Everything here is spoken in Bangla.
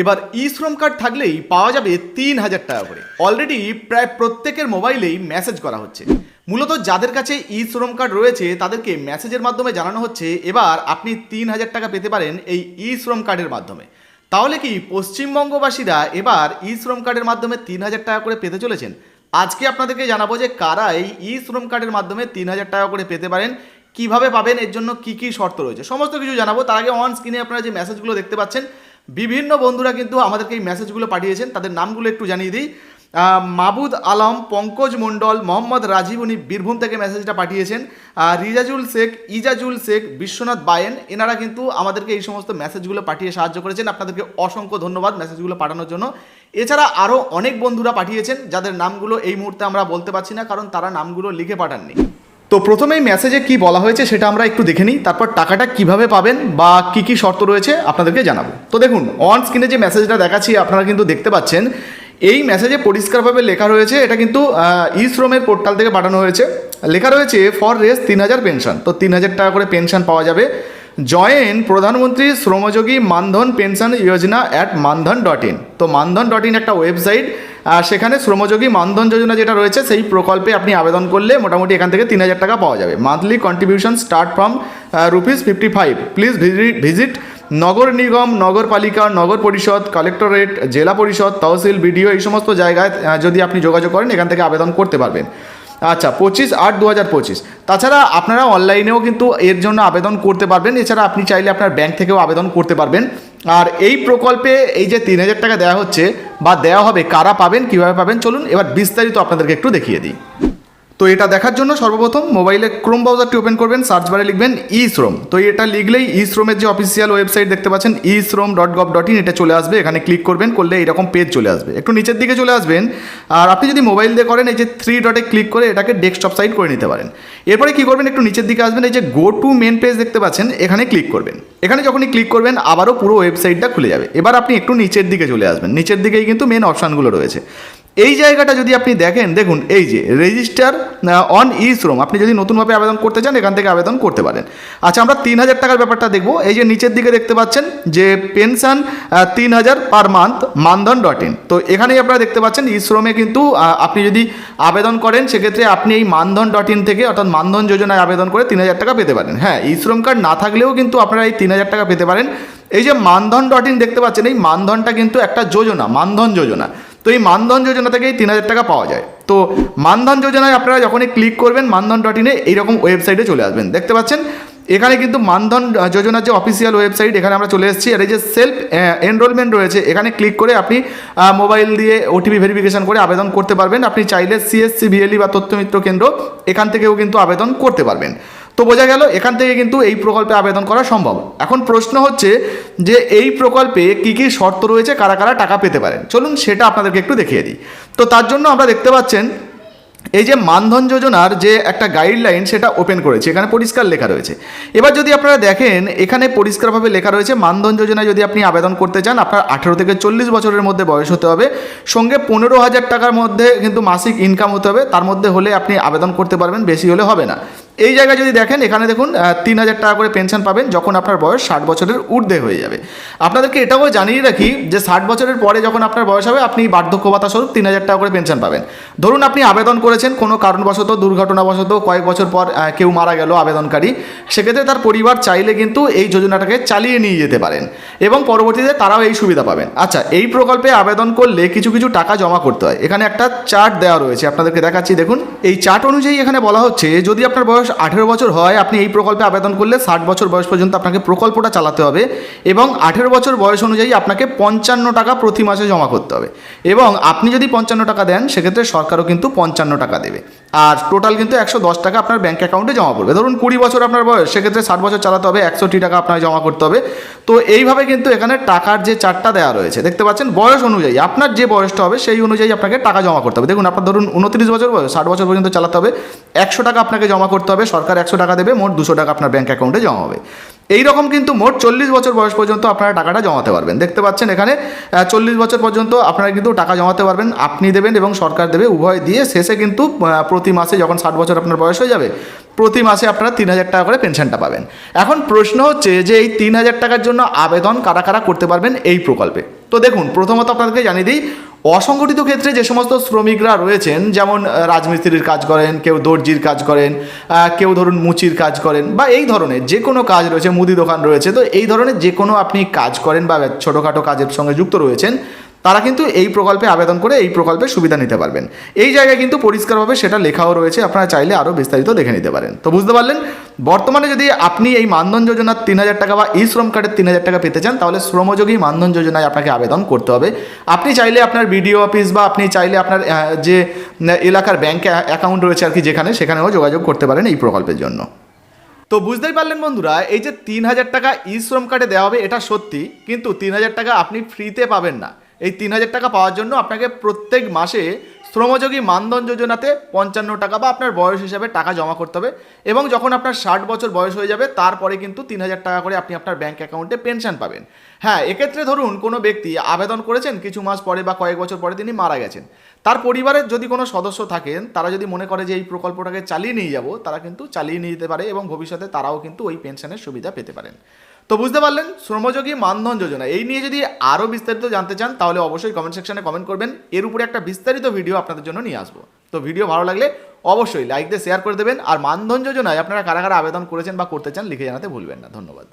এবার ই শ্রম কার্ড থাকলেই পাওয়া যাবে তিন হাজার টাকা করে। অলরেডি প্রায় প্রত্যেকের মোবাইলেই মেসেজ করা হচ্ছে। মূলত যাদের কাছে ই শ্রম কার্ড রয়েছে, তাদেরকে মেসেজের মাধ্যমে জানানো হচ্ছে, এবার আপনি তিন হাজার টাকা পেতে পারেন এই ই শ্রম কার্ডের মাধ্যমে। তাহলে কি পশ্চিমবঙ্গবাসীরা এবার ই শ্রম কার্ডের মাধ্যমে তিন হাজার টাকা করে পেতে চলেছেন? আজকে আপনাদেরকে জানাব যে কারা এই ই শ্রম কার্ডের মাধ্যমে তিন হাজার টাকা করে পেতে পারেন, কীভাবে পাবেন, এর জন্য কি কি শর্ত রয়েছে? সমস্ত কিছু জানাব। তার আগে অন স্ক্রিনে আপনারা যে মেসেজগুলো দেখতে পাচ্ছেন বিভিন্ন বন্ধুরা কিন্তু আমাদেরকে এই মেসেজগুলো পাঠিয়েছেন। তাদের নামগুলো একটু জানিয়ে দিই। মাবুদ আলম, পঙ্কজ মণ্ডল, মোহাম্মদ রাজীব, উনি বীরভূম থেকে মেসেজটা পাঠিয়েছেন। রিজাজুল শেখ, ইজাজুল শেখ, বিশ্বনাথ বায়েন, এনারা কিন্তু আমাদেরকে এই সমস্ত মেসেজগুলো পাঠিয়ে সাহায্য করেছেন। আপনাদেরকে অসংখ্য ধন্যবাদ মেসেজগুলো পাঠানোর জন্য। এছাড়া আরও অনেক বন্ধুরা পাঠিয়েছেন, যাদের নামগুলো এই মুহূর্তে আমরা বলতে পারছি না, কারণ তারা নামগুলো লিখে পাঠাননি। তো প্রথমেই মেসেজে কি বলা হয়েছে সেটা আমরা একটু দেখে নিই। তারপর টাকাটা কীভাবে পাবেন বা কি কি শর্ত রয়েছে আপনাদেরকে জানাব। তো দেখুন অন স্ক্রিনে যে মেসেজটা দেখাচ্ছি, আপনারা কিন্তু দেখতে পাচ্ছেন, এই মেসেজে পরিষ্কারভাবে লেখা রয়েছে, এটা কিন্তু ই শ্রমের পোর্টাল থেকে পাঠানো হয়েছে। লেখা রয়েছে ফর রেস তিন হাজার পেনশন তো তিন হাজার টাকা করে পেনশন পাওয়া যাবে। Join Pradhan Mantri Shramyogi Maandhan pension Yojana at Maandhan dot in. তো মানধন ডট ইন একটা ওয়েবসাইট সেখানে শ্রমযোগী মানধন যোজনা যেটা রয়েছে, সেই প্রকল্পে আপনি আবেদন করলে মোটামুটি এখান থেকে তিন হাজার টাকা পাওয়া যাবে। Monthly contribution start from rupees fifty five please visit নগর নিগম, নগরপালিকা, নগর পরিষদ কালেক্টরেট জেলা পরিষদ, তহসিল, বিডিও, এই সমস্ত জায়গায় যদি আপনি যোগাযোগ করেন, এখান থেকে আবেদন করতে পারবেন। আচ্ছা পঁচিশ আট দু হাজার পঁচিশ। তাছাড়া আপনারা অনলাইনেও কিন্তু এর জন্য আবেদন করতে পারবেন। এছাড়া আপনি চাইলে আপনার ব্যাংক থেকেও আবেদন করতে পারবেন। আর এই প্রকল্পে এই যে তিন হাজার টাকা দেওয়া হচ্ছে, বা দেওয়া হবে, কারা পাবেন, কীভাবে পাবেন, চলুন এবার বিস্তারিত আপনাদেরকে একটু দেখিয়ে দিই। তো এটা দেখার জন্য সর্বপ্রথম মোবাইলে ক্রোম ব্রাউজারটি ওপেন করবেন সার্চ বারে লিখবেন ই শ্রম তো এটা লিখলেই ই শ্রমের যে অফিসিয়াল ওয়েবসাইট দেখতে পাচ্ছেন ই শ্রম ডট গভ ডট ইন এটা চলে আসবে, এখানে ক্লিক করবেন, করলে এরকম পেজ চলে আসবে। একটু নিচের দিকে চলে আসবেন, আর আপনি যদি মোবাইল দিয়ে করেন, এই যে থ্রি ডটে ক্লিক করে এটাকে ডেস্কটপ সাইট করে নিতে পারেন। এরপরে কী করবেন, একটু নিচের দিকে আসবেন, এই যে গো টু মেন পেজ দেখতে পাচ্ছেন, এখানে ক্লিক করবেন। এখানে যখনই ক্লিক করবেন, আবারও পুরো ওয়েবসাইটটা খুলে যাবে। এবার আপনি একটু নিচের দিকে চলে আসবেন। নিচের দিকেই কিন্তু মেন অপশানগুলো রয়েছে। এই জায়গাটা যদি আপনি দেখেন, দেখুন, এই যে রেজিস্টার অন ই শ্রম আপনি যদি নতুনভাবে আবেদন করতে চান, এখান থেকে আবেদন করতে পারেন। আচ্ছা আমরা তিন হাজার টাকার ব্যাপারটা দেখব। এই যে নিচের দিকে দেখতে পাচ্ছেন যে পেনশন তিন হাজার per month Maandhan dot in তো এখানেই আপনারা দেখতে পাচ্ছেন ই শ্রমে কিন্তু আপনি যদি আবেদন করেন, সেক্ষেত্রে আপনি এই মানধন ডট ইন থেকে, অর্থাৎ মানধন যোজনায় আবেদন করে তিন হাজার টাকা পেতে পারেন। হ্যাঁ ই শ্রম কার্ড না থাকলেও কিন্তু আপনারা এই তিন হাজার টাকা পেতে পারেন। এই যে মানধন ডট ইন দেখতে পাচ্ছেন, এই মানধনটা কিন্তু একটা যোজনা, মানধন যোজনা। তো এই মানধন যোজনা থেকেই তিন হাজার টাকা পাওয়া যায়। তো মানধন যোজনায় আপনারা যখনই ক্লিক করবেন মানধন ডট ইনে এইরকম ওয়েবসাইটে চলে আসবেন। দেখতে পাচ্ছেন? এখানে কিন্তু মানধন যোজনার যে অফিসিয়াল ওয়েবসাইট এখানে আমরা চলে এসেছি। আর এই যে সেলফ এনরোলমেন্ট রয়েছে, এখানে ক্লিক করে আপনি মোবাইল দিয়ে ওটিপি ভেরিফিকেশন করে আবেদন করতে পারবেন। আপনি চাইলে সিএসসি ভিএলই E বা তথ্যমিত্র কেন্দ্র এখান থেকেও কিন্তু আবেদন করতে পারবেন। তো বোঝা গেল, এখান থেকে কিন্তু এই প্রকল্পে আবেদন করা সম্ভব। এখন প্রশ্ন হচ্ছে যে এই প্রকল্পে কি কি শর্ত রয়েছে, কারা কারা টাকা পেতে পারেন? চলুন সেটা আপনাদেরকে একটু দেখিয়ে দিই। তো তার জন্য আমরা দেখতে পাচ্ছেন, এই যে মানধন যোজনার যে একটা গাইডলাইন সেটা ওপেন করেছে, এখানে পরিষ্কার লেখা রয়েছে। এবার যদি আপনারা দেখেন, এখানে পরিষ্কারভাবে লেখা রয়েছে, মানধন যোজনায় যদি আপনি আবেদন করতে চান, আপনার আঠেরো থেকে চল্লিশ বছরের মধ্যে বয়স হতে হবে। সঙ্গে পনেরো হাজার টাকার মধ্যে কিন্তু মাসিক ইনকাম হতে হবে, তার মধ্যে হলে আপনি আবেদন করতে পারবেন, বেশি হলে হবে না। এই জায়গায় যদি দেখেন, এখানে দেখুন তিন হাজার টাকা করে পেনশন পাবেন যখন আপনার বয়স ষাট বছরের ঊর্ধ্বে হয়ে যাবে। আপনাদেরকে এটাও জানিয়ে রাখি যে ষাট বছরের পরে যখন আপনার বয়স হবে, আপনি বার্ধক্য ভাতা স্বরূপ তিন হাজার টাকা করে পেনশন পাবেন। ধরুন আপনি আবেদন করেছেন, কোনো কারণবশত, দুর্ঘটনাবশত, কয়েক বছর পর কেউ মারা গেল আবেদনকারী, সেক্ষেত্রে তার পরিবার চাইলে কিন্তু এই যোজনাটাকে চালিয়ে নিয়ে যেতে পারেন এবং পরবর্তীতে তারাও এই সুবিধা পাবেন। আচ্ছা এই প্রকল্পে আবেদন করলে কিছু কিছু টাকা জমা করতে হয়। এখানে একটা চার্ট দেওয়া রয়েছে, আপনাদেরকে দেখাচ্ছি। দেখুন, এই চার্ট অনুযায়ী এখানে বলা হচ্ছে, যদি আপনার বয়স আঠেরো বছর হয়, আপনি এই প্রকল্পে আবেদন করলে ষাট বছর বয়স পর্যন্ত আপনাকে প্রকল্পটা চালাতে হবে এবং আঠেরো বছর বয়স অনুযায়ী আপনাকে পঞ্চান্ন টাকা প্রতি মাসে জমা করতে হবে। এবং আপনি যদি পঞ্চান্ন টাকা দেন, সেক্ষেত্রে সরকারও কিন্তু পঞ্চান্ন টাকা দেবে। আর টোটাল কিন্তু একশো দশ টাকা আপনার ব্যাঙ্ক অ্যাকাউন্টে জমা পড়বে। ধরুন কুড়ি বছর আপনার বয়স, সেক্ষেত্রে ষাট বছর চালাতে হবে একশোটি টাকা আপনার জমা করতে হবে। তো এইভাবে কিন্তু এখানে টাকার যে চারটা দেওয়া রয়েছে, দেখতে পাচ্ছেন বয়স অনুযায়ী, আপনার যে বয়সটা হবে সেই অনুযায়ী আপনাকে টাকা জমা করতে হবে। দেখুন, আপনার ধরুন উনত্রিশ বছর বয়স, ষাট বছর পর্যন্ত চালাতে হবে। একশো টাকা আপনাকে জমা করতে হবে, সরকার একশো টাকা দেবে, মোট দুশো টাকা আপনার ব্যাঙ্ক অ্যাকাউন্টে জমা হবে। এই রকম কিন্তু মোট চল্লিশ বছর বয়স পর্যন্ত আপনারা টাকাটা জমাতে পারবেন। দেখতে পাচ্ছেন এখানে চল্লিশ বছর পর্যন্ত আপনারা কিন্তু টাকা জমাতে পারবেন, আপনি দেবেন এবং সরকার দেবে, উভয় দিয়ে শেষে কিন্তু প্রতি মাসে যখন ষাট বছর আপনার বয়স হয়ে যাবে, প্রতি মাসে আপনারা তিন হাজার টাকা করে পেনশনটা পাবেন। এখন প্রশ্ন হচ্ছে যে এই তিন হাজার টাকার জন্য আবেদন কারা কারা করতে পারবেন এই প্রকল্পে? তো দেখুন, প্রথমত আপনাদেরকে জানিয়ে দিই অসংগঠিত ক্ষেত্রে যে সমস্ত শ্রমিকরা রয়েছেন, যেমন রাজমিস্ত্রির কাজ করেন, কেউ দর্জির কাজ করেন কেউ ধরুন মুচির কাজ করেন, বা এই ধরনের যে কোনো কাজ রয়েছে, মুদি দোকান রয়েছে, তো এই ধরনের যে কোনো আপনি কাজ করেন বা ছোটোখাটো কাজের সঙ্গে যুক্ত রয়েছেন তারা কিন্তু এই প্রকল্পে আবেদন করে এই প্রকল্পের সুবিধা নিতে পারবেন। এই জায়গায় কিন্তু পরিষ্কারভাবে সেটা লেখাও রয়েছে, আপনারা চাইলে আরও বিস্তারিত দেখে নিতে পারেন। তো বুঝতে পারলেন? বর্তমানে যদি আপনি এই মানধন যোজনার তিন হাজার টাকা বা ই শ্রম কার্ডের তিন হাজার টাকা পেতে চান, তাহলে শ্রমযোগী মানধন যোজনায় আপনাকে আবেদন করতে হবে। আপনি চাইলে আপনার বিডিও অফিস বা আপনি চাইলে আপনার যে এলাকার ব্যাংক অ্যাকাউন্ট রয়েছে আর কি যেখানে, সেখানেও যোগাযোগ করতে পারেন এই প্রকল্পের জন্য। তো বুঝতেই পারলেন বন্ধুরা, এই যে তিন হাজার টাকা ই শ্রম কার্ডে দেওয়া হবে, এটা সত্যি। কিন্তু তিন হাজার টাকা আপনি ফ্রিতে পাবেন না। এই তিন হাজার টাকা পাওয়ার জন্য আপনাকে প্রত্যেক মাসে শ্রমযোগী মানধন যোজনাতে পঞ্চান্ন টাকা বা আপনার বয়স হিসাবে টাকা জমা করতে হবে। এবং যখন আপনার ষাট বছর বয়স হয়ে যাবে, তারপরে কিন্তু তিন হাজার টাকা করে আপনি আপনার ব্যাঙ্ক অ্যাকাউন্টে পেনশন পাবেন। হ্যাঁ এক্ষেত্রে ধরুন কোনো ব্যক্তি আবেদন করেছেন, কিছু মাস পরে বা কয়েক বছর পরে তিনি মারা গেছেন। তার পরিবারের যদি কোনো সদস্য থাকেন, তারা যদি মনে করে যে এই প্রকল্পটাকে চালিয়ে নিয়ে যাব, তারা কিন্তু চালিয়ে নিয়ে যেতে পারে এবং ভবিষ্যতে তারাও কিন্তু ওই পেনশনের সুবিধা পেতে পারেন। তো বুঝতে পারলেন, শ্রমযোগী মানধন যোজনা। এই নিয়ে যদি আরও বিস্তারিত জানতে চান, তাহলে অবশ্যই কমেন্ট সেকশনে কমেন্ট করবেন। এর উপরে একটা বিস্তারিত ভিডিও আপনাদের জন্য নিয়ে আসব। তো ভিডিও ভালো লাগলে অবশ্যই লাইক দিয়ে শেয়ার করে দেবেন। আর মানধন যোজনায় আপনারা কারা কারা আবেদন করেছেন বা করতে চান, লিখে জানাতে ভুলবেন না। ধন্যবাদ।